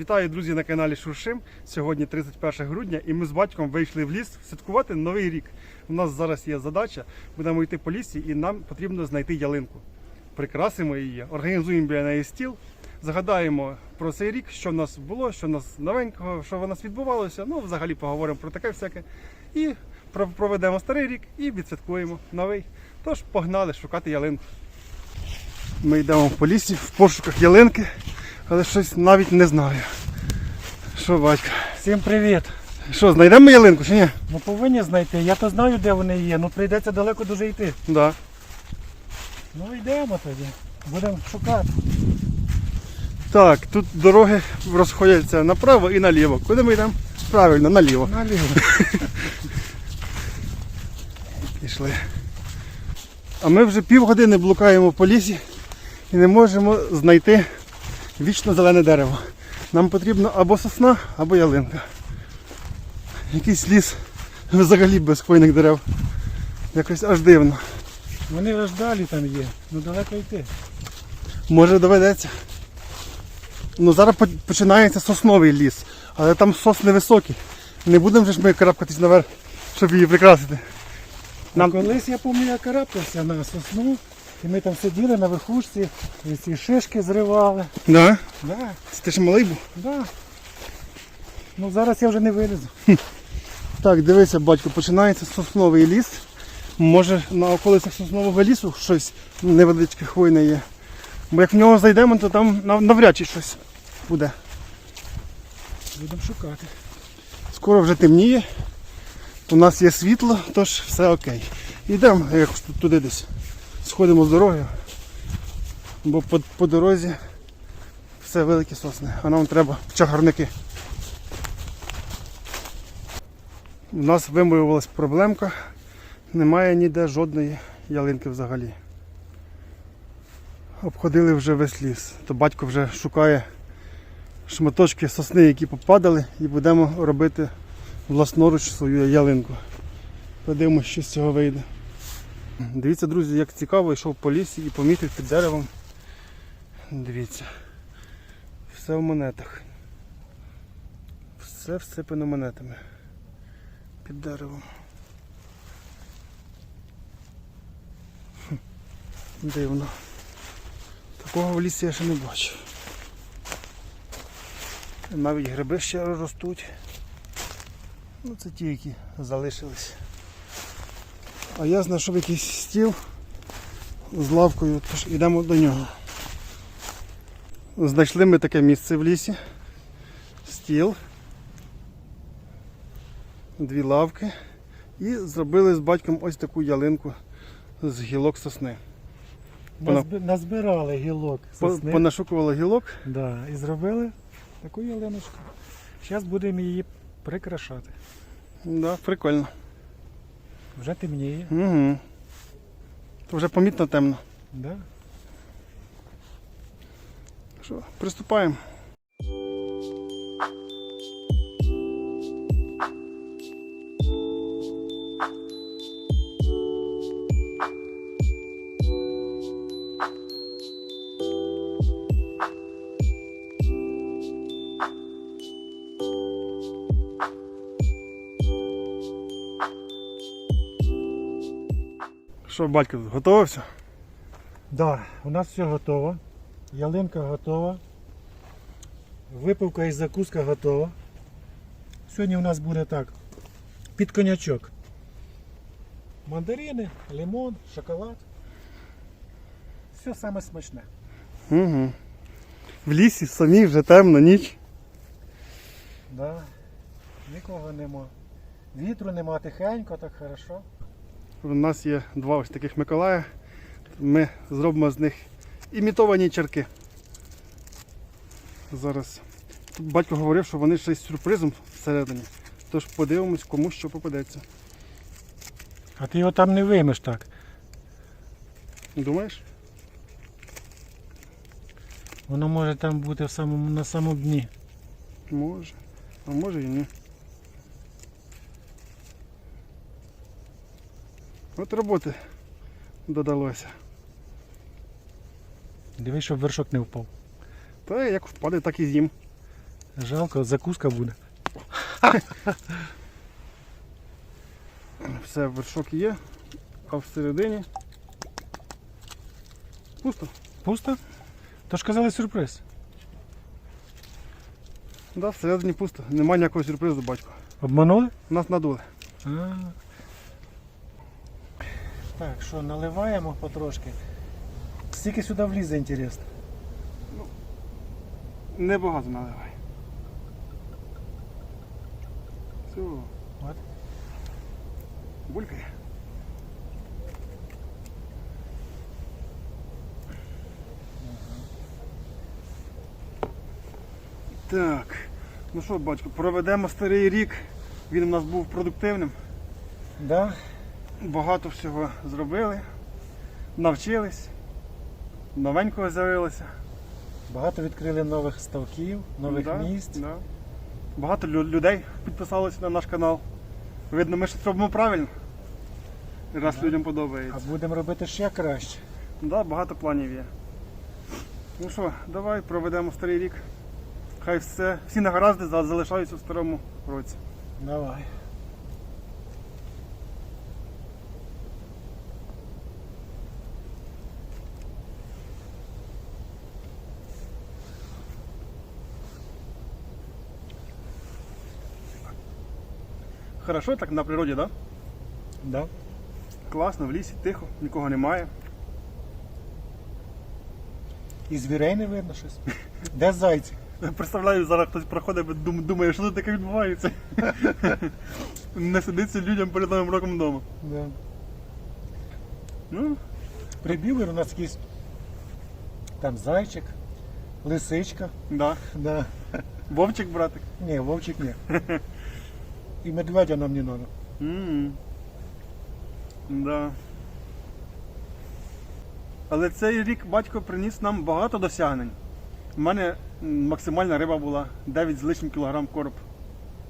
Вітаю, друзі, на каналі Шуршим. Сьогодні 31 грудня, і ми з батьком вийшли в ліс святкувати новий рік. У нас зараз є задача, будемо йти по лісі, і нам потрібно знайти ялинку. Прикрасимо її, організуємо біля неї стіл, загадаємо про цей рік, що в нас було, що в нас новенького, що в нас відбувалося. Ну, взагалі поговоримо про таке всяке. І проведемо старий рік і відсвяткуємо новий. Тож погнали шукати ялинку. Ми йдемо по лісі в пошуках ялинки, але щось навіть не знаю. Що, батько? Всім привіт! Що, знайдемо ялинку чи ні? Ну повинні знайти. Я то знаю, де вони є, ну прийдеться далеко дуже йти. Да. Ну йдемо тоді. Будемо шукати. Так, тут дороги розходяться направо і наліво. Куди ми йдемо? Правильно, наліво. Наліво. Пішли. А ми вже півгодини блукаємо по лісі і не можемо знайти вічно зелене дерево. Нам потрібно або сосна, або ялинка. Якийсь ліс взагалі без хвойних дерев. Якось аж дивно. Вони аж далі там є. Ну далеко йти. Може доведеться. Ну зараз починається сосновий ліс, але там сосни високі. Не будемо ж ми карабкатись наверх, щоб її прикрасити. Нам... Колись я пам'ятаю, я карабкався на сосну, і ми там сиділи на верхушці, і ці шишки зривали. Да? Да, Це ти ж малий був? да. Ну зараз я вже не вилізу. Так, дивися, батько, починається сосновий ліс. Може на околицях соснового лісу щось невеличке хвойне є. Бо як в нього зайдемо, то там нав- навряд чи щось буде. Будемо шукати. Скоро вже темніє. У нас є світло, тож все окей. Йдемо якось тут туди десь. Сходимо з дороги. Бо по, по дорозі все великі сосни, а нам треба чагарники. У нас вимоювалась проблемка. Немає ніде жодної ялинки взагалі. Обходили вже весь ліс. То батько вже шукає шматочки сосни, які попадали, і будемо робити власноруч свою ялинку. Подивимось, що з цього вийде. Дивіться, друзі, як цікаво, йшов по лісі і помітив під деревом. Дивіться. Все в монетах. Все всипано монетами. Під деревом. Дивно. Такого в лісі я ще не бачив. Навіть гриби ще ростуть. Ну це ті, які залишились. А я знайшов якийсь стіл з лавкою, тож йдемо до нього. Знайшли ми таке місце в лісі. Стіл. Дві лавки. І зробили з батьком ось таку ялинку з гілок сосни. Пона- Назбирали гілок сосни. Понашукували гілок. Да, і зробили таку ялиночку. Зараз будемо її прикрашати. Да, прикольно. Вже темніє. Угу. То вже помітно темно. Да? Що, приступаємо. Що, батько, готовився? Да, у нас все готово. Ялинка готова. Випивка і закуска готова. Сьогодні у нас буде так. Під конячок. Мандарини, лимон, шоколад. Все саме смачне. Угу. В лісі самі вже темно, ніч. Да. Нікого нема. Вітру нема тихенько, так хорошо. У нас є два ось таких Миколая. Ми зробимо з них імітовані чарки. Зараз. Тут батько говорив, що вони ще й з сюрпризом всередині. Тож подивимось, кому що попадеться. А ти його там не виймеш так. Думаєш? Воно може там бути в самому, на самому дні. Може. А може і ні. От роботи додалося. Дивись, щоб вершок не впав. Та як впаде, так і з'їм. Жалко, закуска буде. Все, вершок є, а всередині пусто. Пусто? Тож казали сюрприз. Да, всередині пусто. Нема ніякого сюрпризу, батько. Обманули? Нас надули. А. Так, що, наливаємо потрошки. Скільки сюди влізе, інтересно? Небагато наливай. Все, От. булькає. Так. Ну що, батько, проведемо старий рік. Він у нас був продуктивним. Да? Багато всього зробили, навчились, новенького з'явилося. Багато відкрили нових ставків, нових Да, місць. Да. Багато лю- людей підписалося на наш канал. Видно, ми щось робимо правильно. Раз Да. людям А будемо робити ще краще. Да, багато планів є. Ну що, давай проведемо старий рік. Хай все, всі негаразди за- залишаються в старому році. Давай. Хорошо так на природі, так? Да? Да. Класно, в лісі, тихо, нікого немає. І звірей не видно щось. Де зайці? Представляю, зараз хтось проходить, дум- думає, що тут таке відбувається. Не сидиться людям перед новим роком вдома. Да. Ну, Прибіли у нас якийсь там зайчик, лисичка. да. Да. Вовчик, братик. Ні, вовчик ні. І медведя нам не треба. м Да. Але цей рік батько приніс нам багато досягнень. У мене максимальна риба була 9 з лишнім кілограм короб.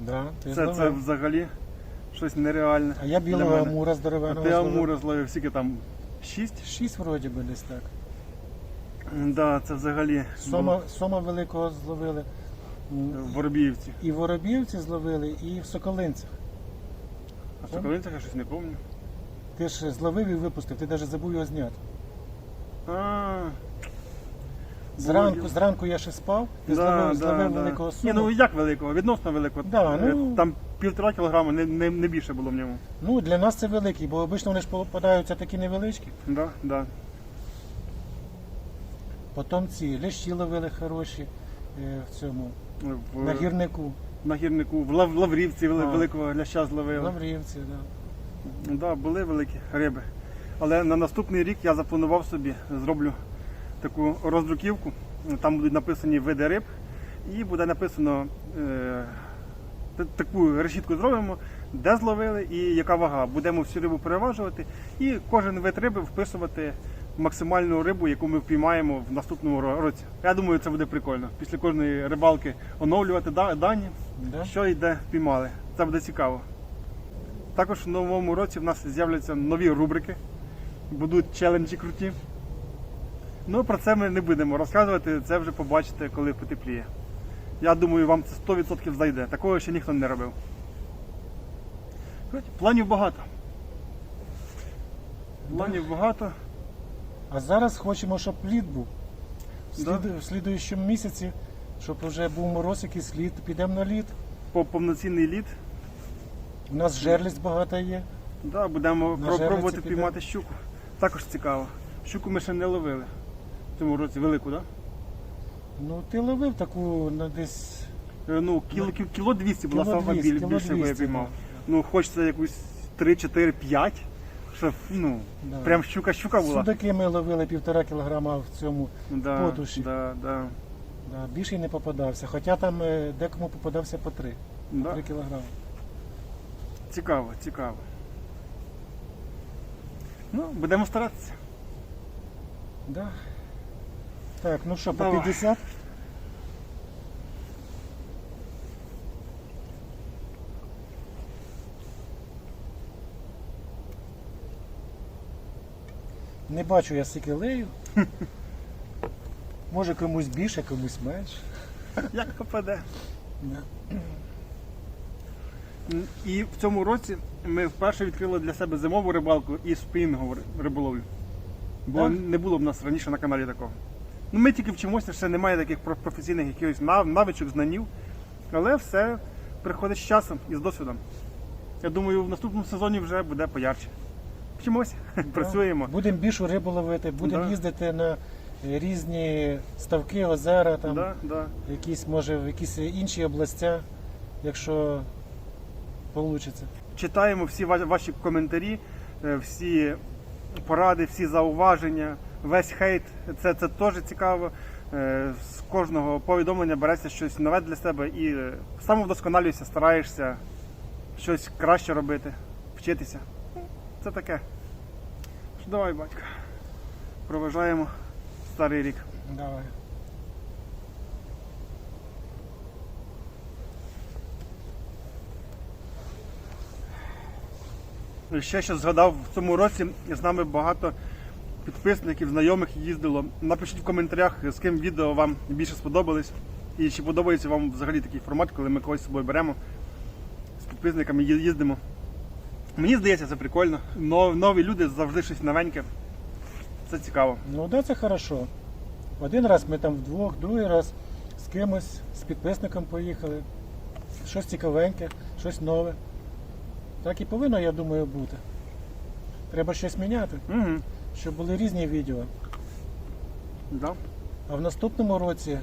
Да, ти Це, це взагалі щось нереальне. А я для білого мене. амура А здоровеного. ти зловив. амура зловив, скільки там? 6? Шість вроді би десь так. Да, це взагалі Сома, сома великого зловили. В Воробіївці. І в Воробівці зловили, і в Соколинцях. А в Соколинцях я щось не пам'ятаю. Ти ж зловив і випустив, ти навіть забув його зняти. А, Зранку, зранку я ще спав, ти да, зловив, да, зловив да. великого Ні, сома. ну як великого? Відносно великого. Да, Е, ну- Там півтора кілограма, не, не, не більше було в ньому. Ну, для нас це великий, бо обично вони ж попадаються такі невеличкі. Да, да. Потім ці лящі ловили хороші е, в цьому, В, на гірнику, на гірнику, в, Лав, Лаврівці вели- А. великого ляща в зловили. Лаврівці, да. Да, були великі риби. Але на наступний рік я запланував собі, зроблю таку роздруківку. Там будуть написані види риб, і буде написано е, та- таку решітку зробимо, де зловили і яка вага. Будемо всю рибу переважувати і кожен вид риби вписувати максимальну рибу, яку ми впіймаємо в наступному році. Я думаю, це буде прикольно. Після кожної рибалки оновлювати дані, Да? що і де впіймали. Це буде цікаво. Також в новому році в нас з'являться нові рубрики, будуть челенджі круті. Ну, про це ми не будемо розказувати, це вже побачите, коли потепліє. Я думаю, вам це 100% зайде. Такого ще ніхто не робив. Планів багато. Планів багато. А зараз хочемо, щоб лід був. В, Да. в слідуючому місяці, щоб вже був мороз якийсь лід, підемо на лід. По повноцінний лід. У нас жерлість багато є. Да, будемо На пробувати піймати щуку. Також цікаво. Щуку ми ще не ловили. В цьому році велику, так? Ну, ти ловив таку на десь. Ну, кіло, кіло, кіло 200 була сама більше, яку я 200, піймав. Ну, хочеться якусь 3, 4, 5. Щоб, ну, Да. прям щука-щука була. Судаки ми ловили півтора кілограма в цьому. Да, потуші. да, да, Да, більше й не попадався. Хоча там е, декому попадався по три. да. Три кілограми. Цікаво, цікаво. Ну, будемо старатися. Да. Так, ну що, по Давай. 50? Не бачу я скільки лею. Може комусь більше, комусь менше. Як попаде. І в цьому році ми вперше відкрили для себе зимову рибалку і спінінгову ри- риболовлю. Бо Так? не було в нас раніше на каналі такого. Ну, ми тільки вчимося, ще немає таких професійних якихось нав- навичок, знанів. Але все приходить з часом і з досвідом. Я думаю, в наступному сезоні вже буде поярче. Вчимося, працюємо. Будемо більшу рибу ловити, будемо Да. їздити на е, різні ставки, озера, там, Да, да. якісь, може, в якісь інші областя, якщо вийде. Читаємо всі ва- ваші коментарі, е, всі поради, всі зауваження, весь хейт. Це, це теж цікаво. Е, З кожного повідомлення береться щось нове для себе і е, самовдосконалюєшся, стараєшся щось краще робити, вчитися. Це таке. Що давай, батько. Проважаємо старий рік. Давай. Ще що згадав, в цьому році з нами багато підписників, знайомих їздило. Напишіть в коментарях, з ким відео вам більше сподобались. І чи подобається вам взагалі такий формат, коли ми когось з собою беремо з підписниками їздимо. Мені здається, це прикольно. Но- Нові люди завжди щось новеньке. Це цікаво. Ну да, це хорошо. Один раз ми там вдвох, другий раз з кимось, з підписником поїхали. Щось цікавеньке, щось нове. Так і повинно, я думаю, бути. Треба щось міняти, Угу. щоб були різні відео. Да. А в наступному році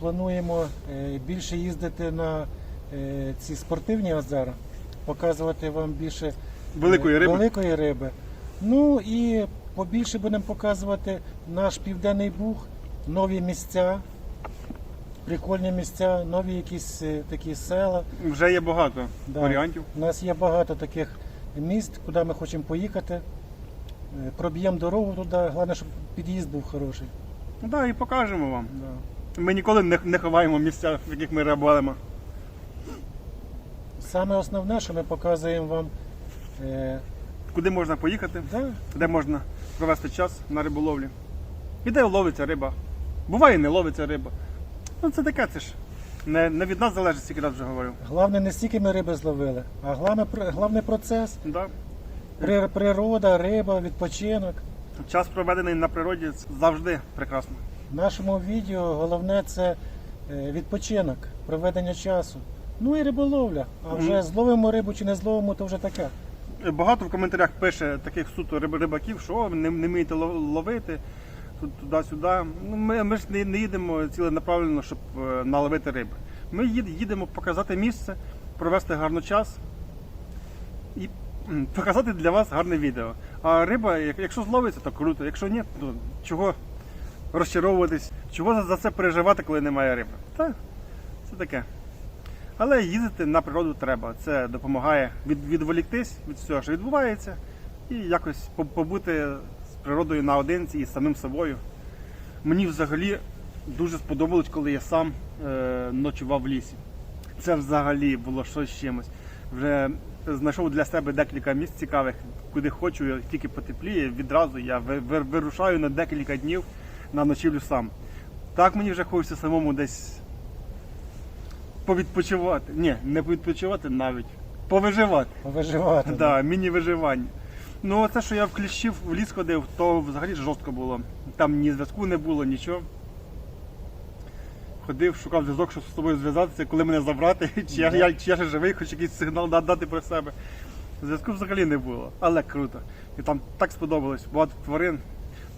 плануємо е, більше їздити на е, ці спортивні озера, показувати вам більше Великої е, риби. великої риби. Ну і побільше будемо показувати наш південний Буг, нові місця, прикольні місця, нові якісь е, такі села. Вже є багато Да. варіантів. У нас є багато таких міст, куди ми хочемо поїхати. Е, Проб'ємо дорогу туди, головне, щоб під'їзд був хороший. Ну да, і покажемо вам. Да. Ми ніколи не, не ховаємо місця, в яких ми рибалимо. Саме основне, що ми показуємо вам, е, Куди можна поїхати. да, де можна провести час на риболовлі. І де ловиться риба. Буває, не ловиться риба. Ну це таке, це ж не, не від нас залежить, скільки раз вже говорив. головне не стільки ми риби зловили, а головне, головний процес, Да. при- природа, риба, відпочинок. Час проведений на природі завжди прекрасно. В нашому відео головне це е, відпочинок, проведення часу. Ну і риболовля. А вже зловимо рибу чи не зловимо, то вже таке. Багато в коментарях пише таких суто риб- рибаків, що «О, не, не вмієте лов- ловити тут, туди-сюди. Ну, ми, ми ж не, не їдемо ціленаправленно, щоб е, наловити риби. Ми їд, їдемо показати місце, провести гарно час і м, показати для вас гарне відео. А риба, як- якщо зловиться, то круто. Якщо ні, то чого розчаровуватись, чого за, за це переживати, коли немає риби. Та, це таке. Але їздити на природу треба. Це допомагає від, відволіктись від всього, що відбувається, і якось побути з природою наодинці і самим собою. Мені взагалі дуже сподобалось, коли я сам е, ночував в лісі. Це взагалі було щось чимось. Вже знайшов для себе декілька місць цікавих, куди хочу, тільки потепліє, відразу я ви- ви- вирушаю на декілька днів на ночівлю сам. Так мені вже хочеться самому десь повідпочивати. Ні, не повідпочивати навіть. Повиживати. Виживати. Да, міні-виживання. Ну, це, що я в кліщів в ліс ходив, то взагалі жорстко було. Там ні зв'язку не було, нічого. Ходив, шукав зв'язок, щоб з тобою зв'язатися, коли мене забрати, чи я, я, чи я ще живий, хоч якийсь сигнал дати про себе. Зв'язку взагалі не було, але круто. І там так сподобалось, багато тварин.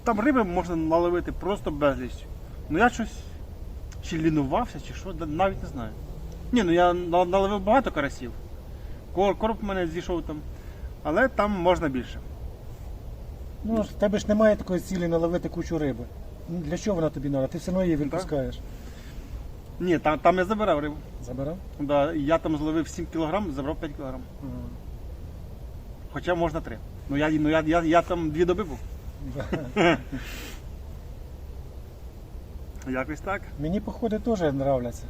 Там риби можна наловити просто безліч. Ну я щось чи лінувався, чи що, навіть не знаю. Ні, ну я наловив багато карасів. Кор- Короб в мене зійшов там. Але там можна більше. Ну, в тебе ж немає такої цілі наловити кучу риби. Ну, Для чого вона тобі треба? Ти все одно її відпускаєш. Ні, там, там я забирав рибу. Забирав? Да, я там зловив 7 кг, забрав 5 кг. Ага. Хоча можна 3. Ну я, ну, я, я, я там дві доби був. Якось так. Мені походи теж нравляться.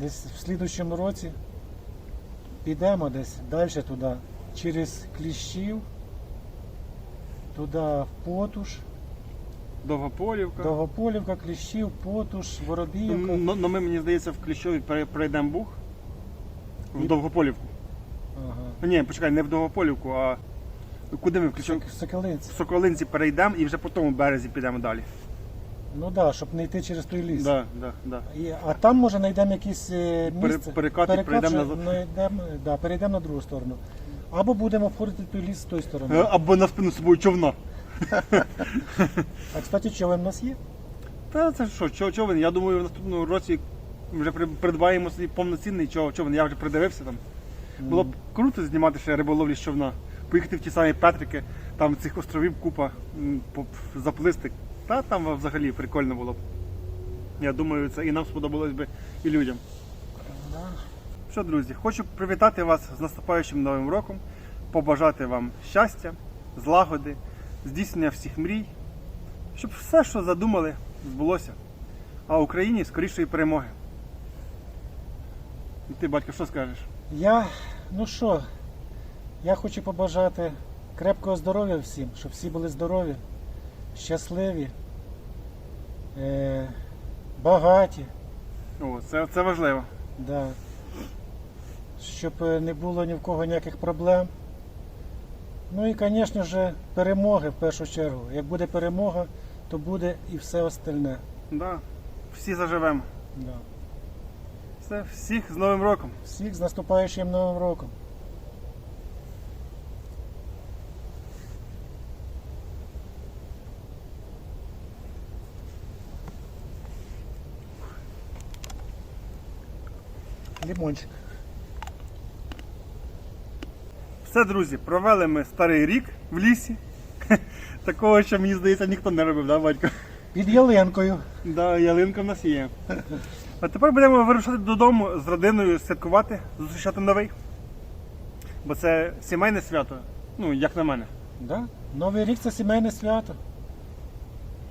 Десь в слідущому році підемо десь далі туди, через кліщів, туди в Потуш, Довгополівка. Довгополівка, Кліщів, Потуш, Воробіївка. Ну, ну, ми, мені здається, в Кліщові пройдемо бух. в І- Довгополівку. Ага. Ні, почекай, не в Довгополівку, а куди ми включимо? Сок- Соколинці. В Соколинці перейдемо і вже по тому березі підемо далі. Ну так, да, щоб не йти через той ліс. Да, да, да. І, а там може знайдемо якесь е, Пере- місце. перекат і перейдемо назад. знайдемо, да, перейдемо на другу сторону. Або будемо обходити той ліс з тої сторони. Е, Або на спину з собою човна. А кстати, човен у нас є? Та це що, чо- човен? Я думаю, в наступному році вже при- придбаємо собі повноцінний чо- човен. Я вже придивився там. Було б круто знімати ще риболовлі з човна. Поїхати в ті самі Петрики, там цих островів купа, м, по- заплисти. Та там взагалі прикольно було б. Я думаю, це і нам сподобалось би, і людям. Да. Що, друзі, хочу привітати вас з наступаючим новим роком, побажати вам щастя, злагоди, здійснення всіх мрій, щоб все, що задумали, збулося. А Україні скорішої перемоги. І ти, батько, що скажеш? Я, ну що, я хочу побажати крепкого здоров'я всім, щоб всі були здорові, щасливі, е, багаті, О, це, це важливо. да. щоб е, не було ні в кого ніяких проблем. Ну і, звісно ж, перемоги в першу чергу. Як буде перемога, то буде і все остальне. Да. Всі заживемо. Да. Все, всіх з Новим роком. Всіх з наступаючим Новим роком. Лимончик. Все, друзі, провели ми старий рік в лісі. Такого, що мені здається, ніхто не робив, да, батько? Під ялинкою. Да, ялинка в нас є. А тепер будемо вирушати додому з родиною святкувати, зустрічати новий. Бо це сімейне свято, ну, як на мене. Да? Новий рік це сімейне свято.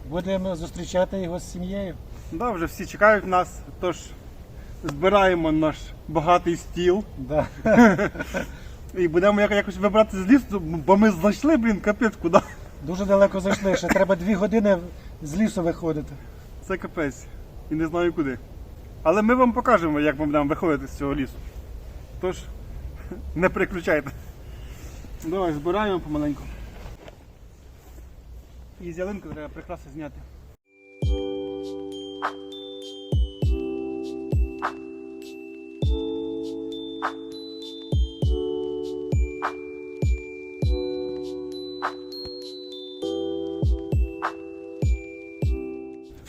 Будемо зустрічати його з сім'єю. Да, вже всі чекають нас, тож збираємо наш багатий стіл Да. і будемо якось вибрати з лісу, бо ми знайшли, блін, капець куди. Дуже далеко зайшли. Ще треба дві години з лісу виходити. Це капець. І не знаю куди. Але ми вам покажемо, як ми будемо виходити з цього лісу. Тож, не переключайте. Давай, збираємо помаленьку. І з ялинку треба прикраси зняти.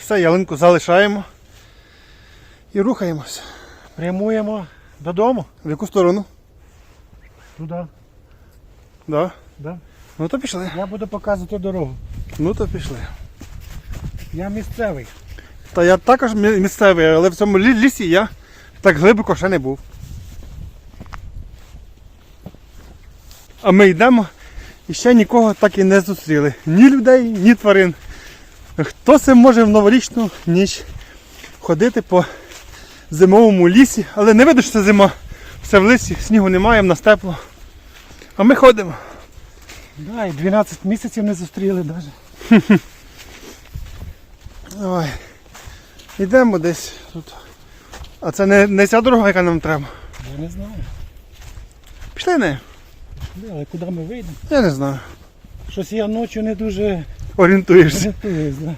Все, ялинку залишаємо і рухаємось. Прямуємо додому. В яку сторону? Туди. Да. Да. Ну то пішли. Я буду показувати дорогу. Ну то пішли. Я місцевий. Та я також місцевий, але в цьому лісі я так глибоко ще не був. А ми йдемо і ще нікого так і не зустріли. Ні людей, ні тварин. Хто це може в новорічну ніч ходити по зимовому лісі, але не видно, що це зима. Все в лісі, снігу немає, в нас тепло. А ми ходимо. Да, і 12 місяців не зустріли навіть. Давай. Йдемо десь тут. А це не, не ця дорога, яка нам треба. Я не знаю. Пішли не? Да, але куди ми вийдемо? Я не знаю. Щось я ночі не дуже Орієнтуєшся. орієнтуюсь. Да.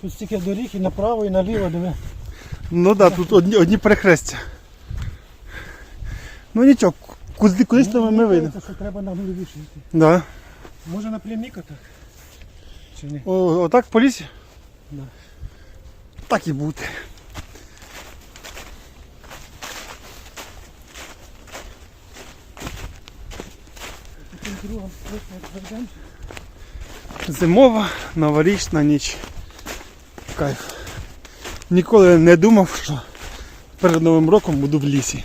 Тут стільки доріг і направо, і наліво, диви. Ну так, да, тут одні, одні перехрестя. Ну нічого, куди, кудись там ми вийдемо. що треба на головіше йти. Да. Може напрямік отак? Чи ні? О, отак по лісі? Да. Так і бути. Таким просто як зайдемо. Зимова новорічна ніч. Кайф. Ніколи не думав, що перед Новим роком буду в лісі.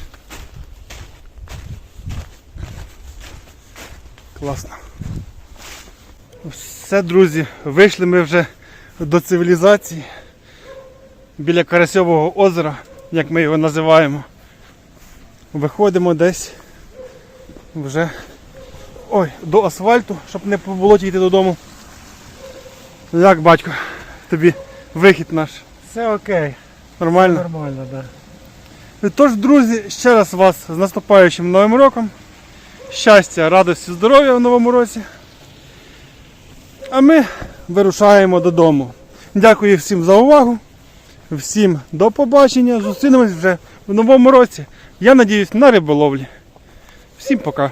Класно. Все, друзі, вийшли ми вже до цивілізації біля Карасьового озера, як ми його називаємо. Виходимо десь вже ой, до асфальту, щоб не по йти додому. Як батько, тобі вихід наш. Все окей, Нормально? нормально, так. Да. Тож, друзі, ще раз вас з наступаючим новим роком. Щастя, радості, здоров'я в новому році. А ми вирушаємо додому. Дякую всім за увагу. Всім до побачення. Зустрінемось вже в новому році. Я надіюсь на риболовлі. Всім пока.